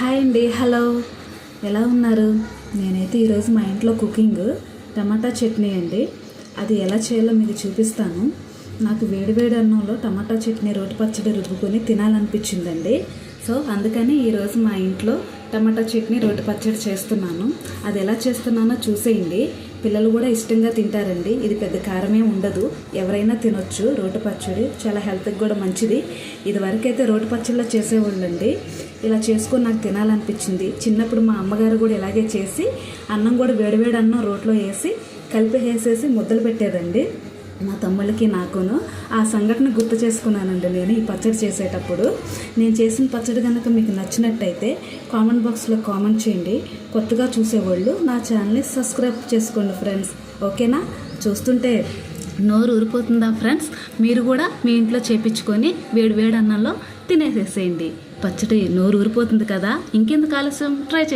Hi అండి hello. ఎలా ఉన్నారు? నేనైతే ఈరోజు మా ఇంట్లో కుకింగ్ టమాటా చట్నీ అండి. అది ఎలా చేయాలో మీకు చూపిస్తాను. నాకు వేడివేడి అన్నంలో టమాటా చట్నీ రోటి పచ్చడి రుబ్బుకొని తినాలనిపించిందండి. సో అందుకని ఈరోజు మా ఇంట్లో టమాటా చట్నీ రోటి పచ్చడి చేస్తున్నాను. అది ఎలా చేస్తున్నానో చూసేయండి. పిల్లలు కూడా ఇష్టంగా తింటారండి. ఇది పెద్ద కారమే ఉండదు. ఎవరైనా తినొచ్చు. రోటి పచ్చడి చాలా హెల్త్కి కూడా మంచిది. ఇది వరకైతే రోటి పచ్చడిలో చేసేవాళ్ళండి. ఇలా చేసుకొని నాకు తినాలనిపించింది. చిన్నప్పుడు మా అమ్మగారు కూడా ఇలాగే చేసి అన్నం కూడా వేడివేడి అన్నం రోట్లో వేసి కలిపి వేసేసి ముద్దలు పెట్టేదండి. మా తమ్ముళ్ళకి నాకును ఆ సంఘటన గుర్తు చేసుకున్నానండి నేను ఈ పచ్చడి చేసేటప్పుడు. నేను చేసిన పచ్చడి కనుక మీకు నచ్చినట్టయితే కామెంట్ బాక్స్లో కామెంట్ చేయండి. కొత్తగా చూసేవాళ్ళు నా ఛానల్ని సబ్స్క్రైబ్ చేసుకోండి ఫ్రెండ్స్. ఓకేనా? చూస్తుంటే నోరు ఊరిపోతుందా ఫ్రెండ్స్? మీరు కూడా మీ ఇంట్లో చేపించుకొని వేడి వేడి అన్నంలో తినేసేసేయండి. పచ్చడి నోరు ఊరిపోతుంది కదా? ఇంకెందుకు ఆలస్యం? ట్రై చేయండి.